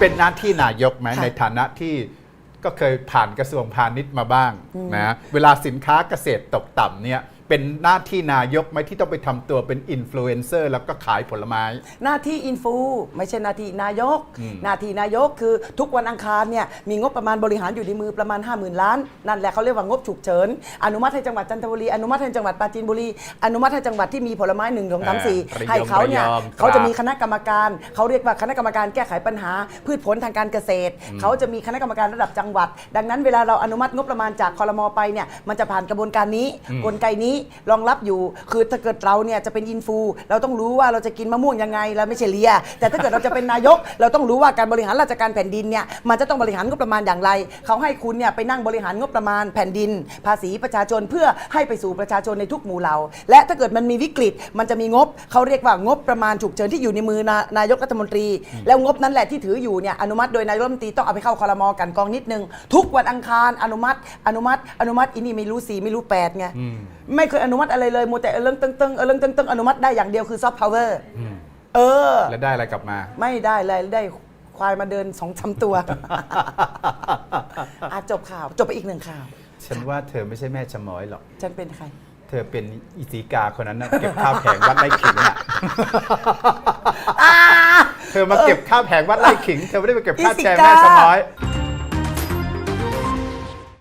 เป็นหน้าที่นายกไหมค่ะในฐานะที่ก็เคยผ่านกระทรวงพาณิชย์มาบ้างนะเวลาสินค้าเกษตรตกต่ำเนี่ย เป็นหน้าที่นายกไหมที่ต้องไปทำตัวเป็นอินฟลูเอนเซอร์แล้วก็ขายผลไม้ หน้าที่อินฟูไม่ใช่หน้าที่นายก อืม หน้าที่นายกคือทุกวันอังคารเนี่ยมีงบประมาณบริหารอยู่ในมือประมาณ 5 0,000 ล้าน นั่นแหละเขาเรียกว่างบฉุกเฉิน อนุมัติให้จังหวัดจันทบุรี อนุมัติให้จังหวัดปราจีนบุรี อนุมัติให้จังหวัดที่มีผลไม้หนึ่งสองสามสี่ระยองให้เขาเนี่ยระยองเขาจะตราดมีคณะกรรมการเขาเรียกว่าคณะกรรมการแก้ไขปัญหา พืชผลทางการเกษตร เขาจะมีคณะกรรมการระดับจังหวัด ดังนั้นเวลาเราอนุมัติงบประมาณจากคอรมอไปเนี่ยมันจะผ่านกระบวนการนี้กลไกนี้รองรับอยู่ คือถ้าเกิดเราเนี่ยจะเป็นอินฟูเราต้องรู้ว่าเราจะกินมะม่วงยังไงเราไม่ใช่เลีย แต่ถ้าเกิดเราจะเป็นนายก เราต้องรู้ว่าการบริหารราชการแผ่นดินเนี่ยมันจะต้องบริหารงบประมาณอย่างไร เขาให้คุณเนี่ยไปนั่งบริหารงบประมาณแผ่นดิน ภาษีประชาชนเพื่อให้ไปสู่ประชาชนในทุกหมู่เหล่า และถ้าเกิดมันมีวิกฤตมันจะมีงบ เขาเรียกว่างบประมาณฉุกเฉินที่อยู่ในมือนานายกรัฐมนตรี แล้วงบนั้นแหละที่ถืออยู่เนี่ยอนุมัติโดยนายกรัฐมนตรีต้องเอาไปเข้าคอรมอกันกองนิดนึงทุกวันอังคารอนุมัติ อนุมัติ อนุมัติอินี่ไม่รู้สี่ไม่รู้แปดไงไม่เคยอนุมัติอะไรเลยมัวแต่เออเรื่องตึงตึงๆเออเรื่องตึงตึงๆอนุมัติได้อย่างเดียวคือซอฟต์พาวเวอร์เออ แล้วได้อะไรกลับมา ไม่ได้เลยได้ควายมาเดินสองสามตัวอาจบข่าว จบไปอีกหนึ่งข่าว ฉันว่าเธอไม่ใช่แม่ชะม้อยหรอก ฉันเป็นใคร เธอเป็นอีสีกาคนนั้นนะเก็บข้าวแผงวัดไร่ขิงน่ะเธอมาเก็บข้าวแผงวัดไร่ขิง เธอไม่ได้ไปเก็บข้าวแชร์แม่ชะม้อยอี